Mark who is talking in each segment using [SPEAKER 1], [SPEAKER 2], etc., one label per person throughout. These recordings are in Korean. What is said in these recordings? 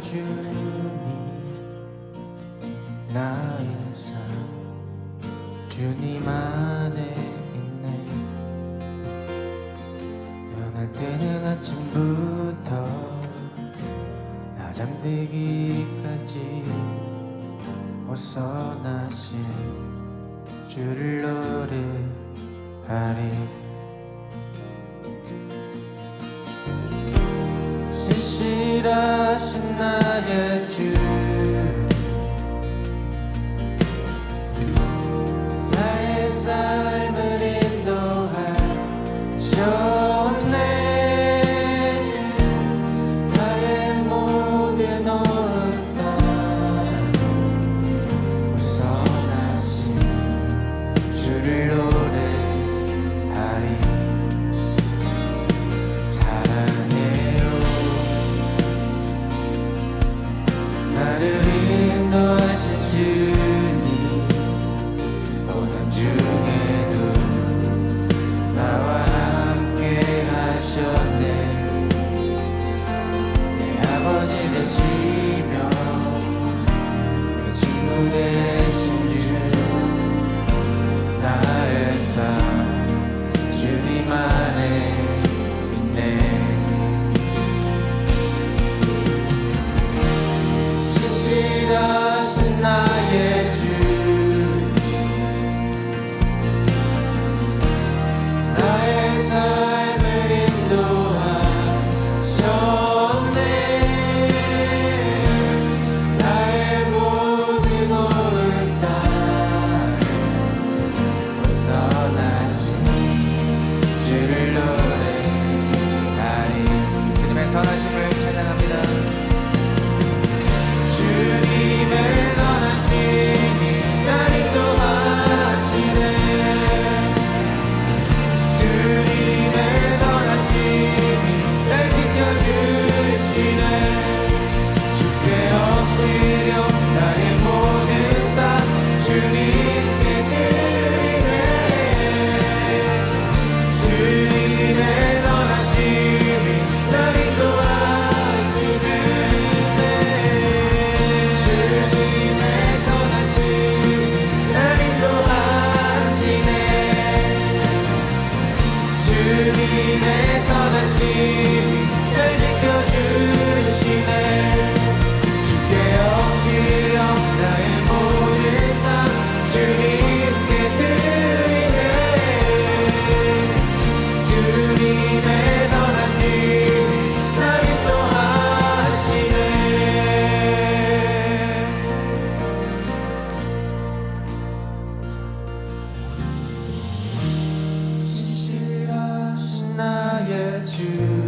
[SPEAKER 1] 신 진실하신 나의 주 나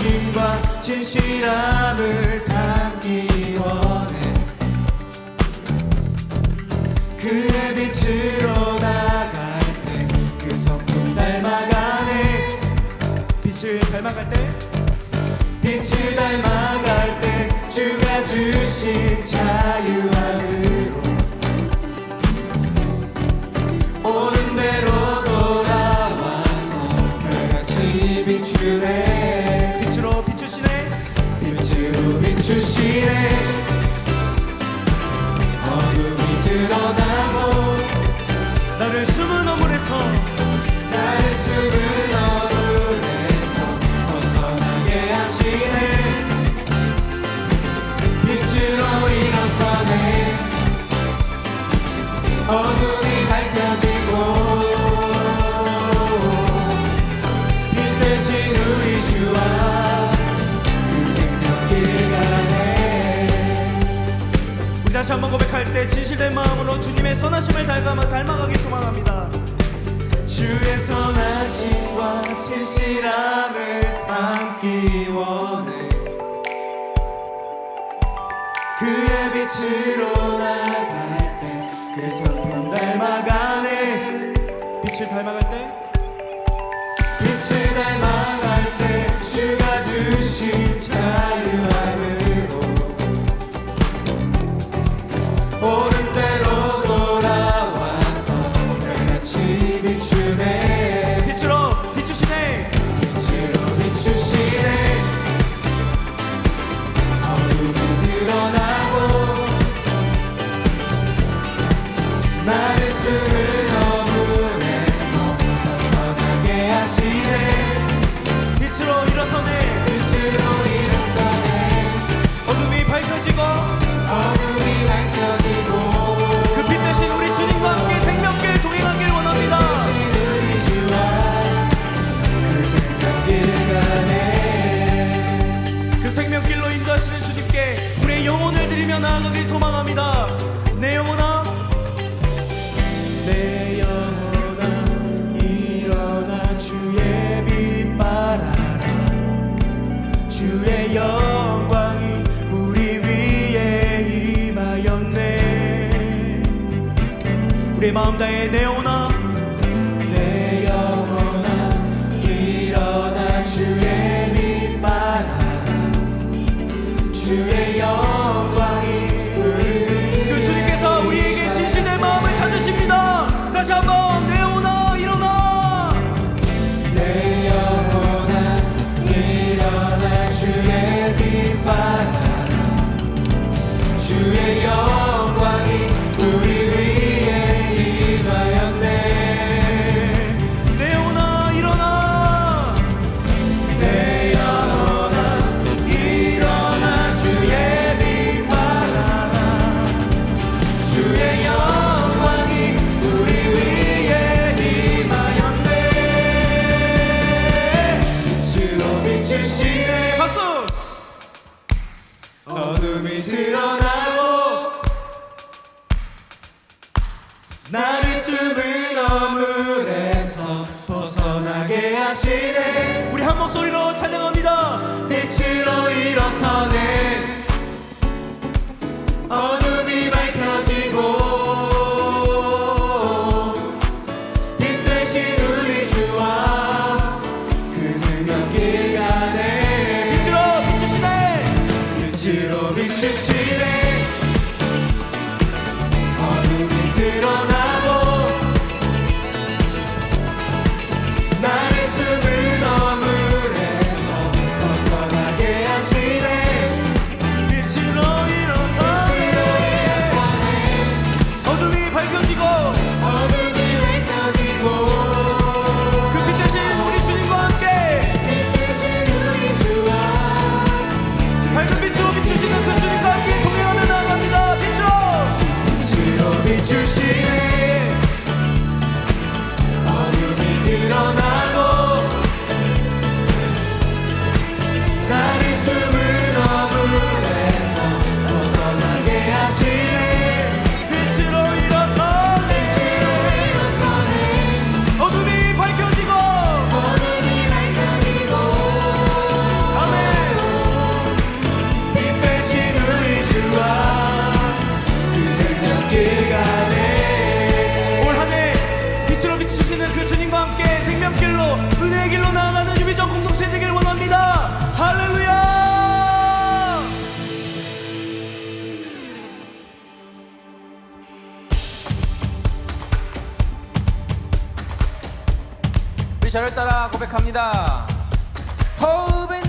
[SPEAKER 1] 진심과 진실함을 담기 원해. 그의 빛으로 나갈 때 그 성품 닮아가네.
[SPEAKER 2] 빛을 닮아갈 때?
[SPEAKER 1] 빛을 닮아갈 때 주가 주신
[SPEAKER 2] 자유함을 주시네. Primam da Edeuna 함께 생명길로 은혜의 길로 나아가는 유비전 공동체 되길 원합니다. 할렐루야!
[SPEAKER 1] 우리 저를 따라 고백합니다. 허우베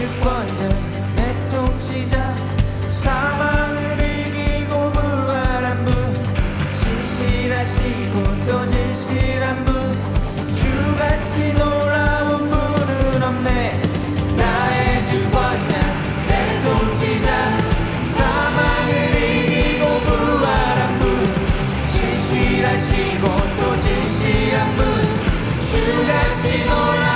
[SPEAKER 1] 측권자 내 통치자 사망을 이기고 부활한 분 신실하시고 또 진실한 분 주같이 놀라운 분은 없네. 나의 주권자 내 통치자 사망을 이기고 부활한 분 신실하시고 또 진실한 분 주같이 놀라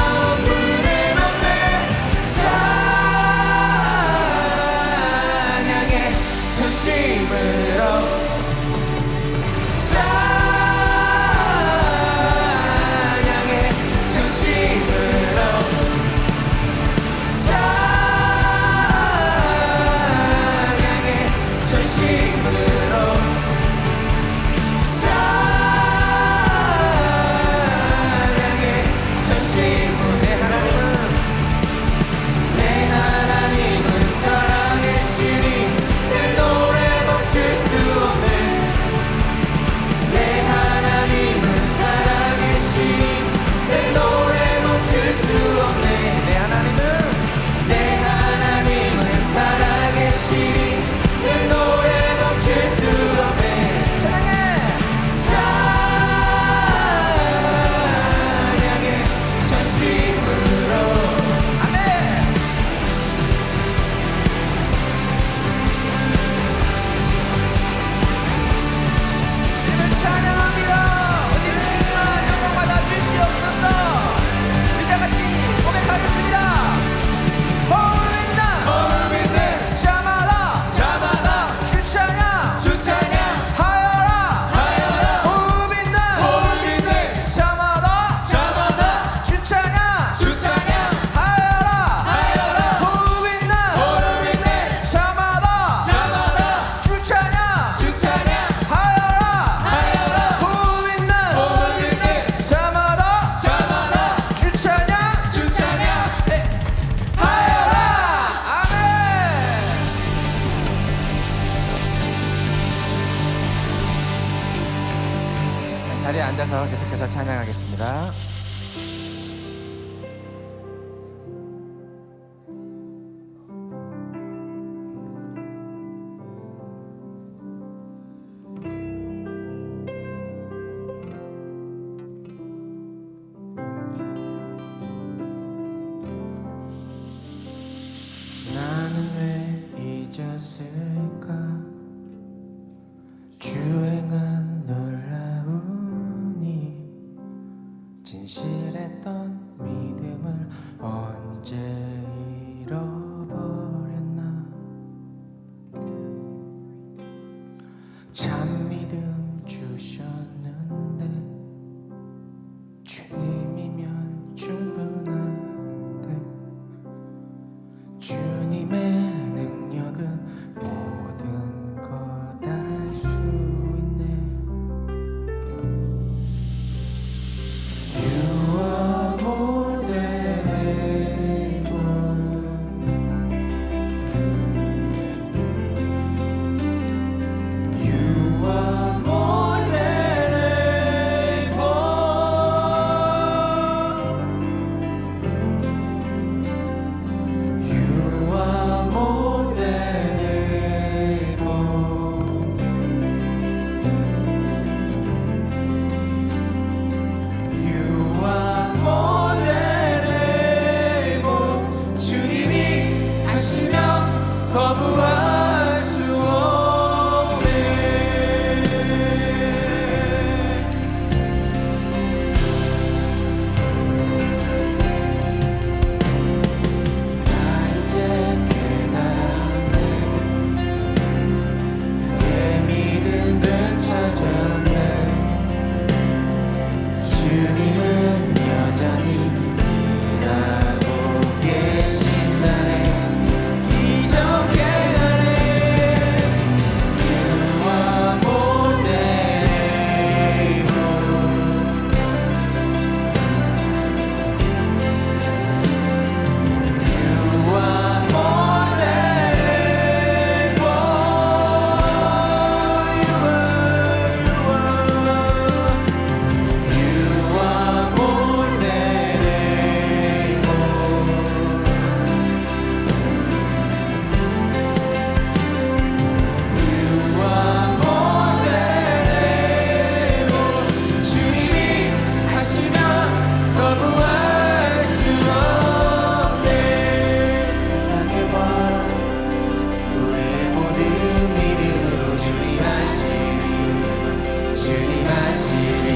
[SPEAKER 1] 주님 아시리.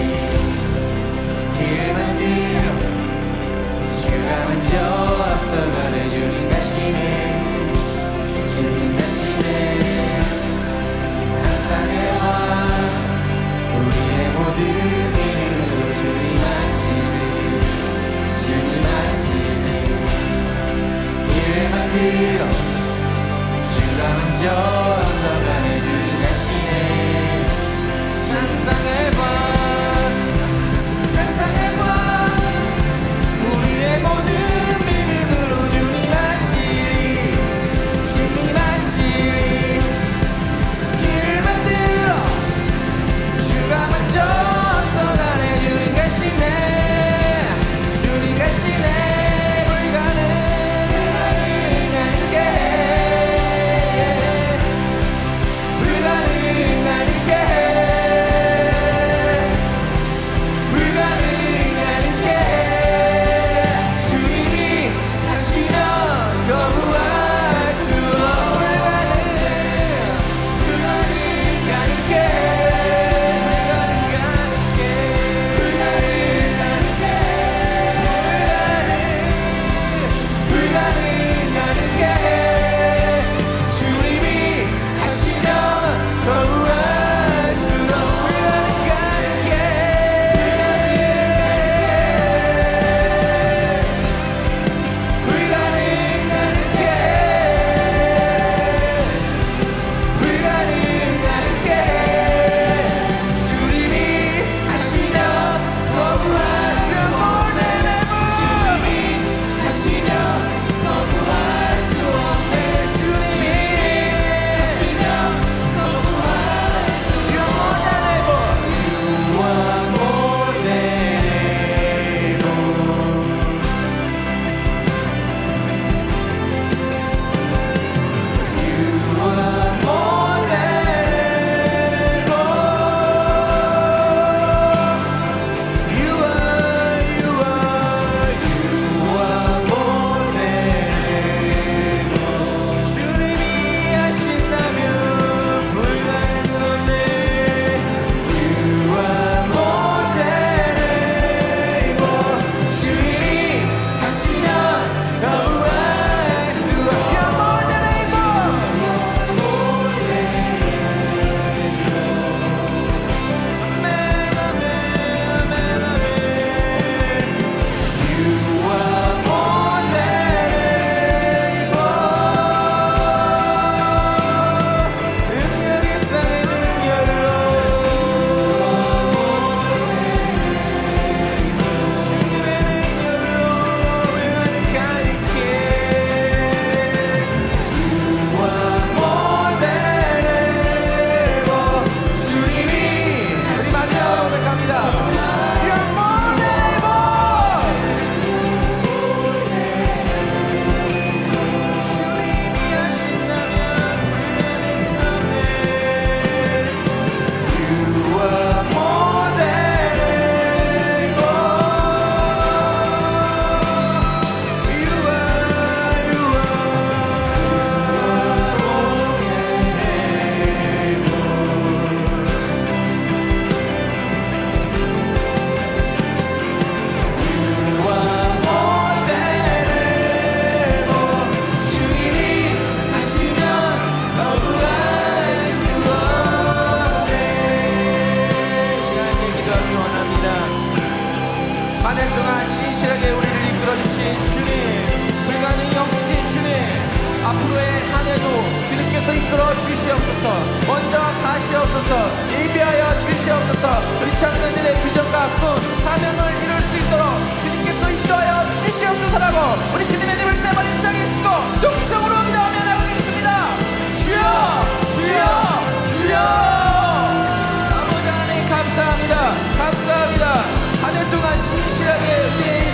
[SPEAKER 1] 길 만들어 주가 먼저 앞서가네 주님 가시네. 주님 가시네. 상상의 왕 우리의 모든 이름으로 주님 아시리. 주님 아시리. 길 만들어 주가 먼저 앞서가네 동안 신실하게 우리의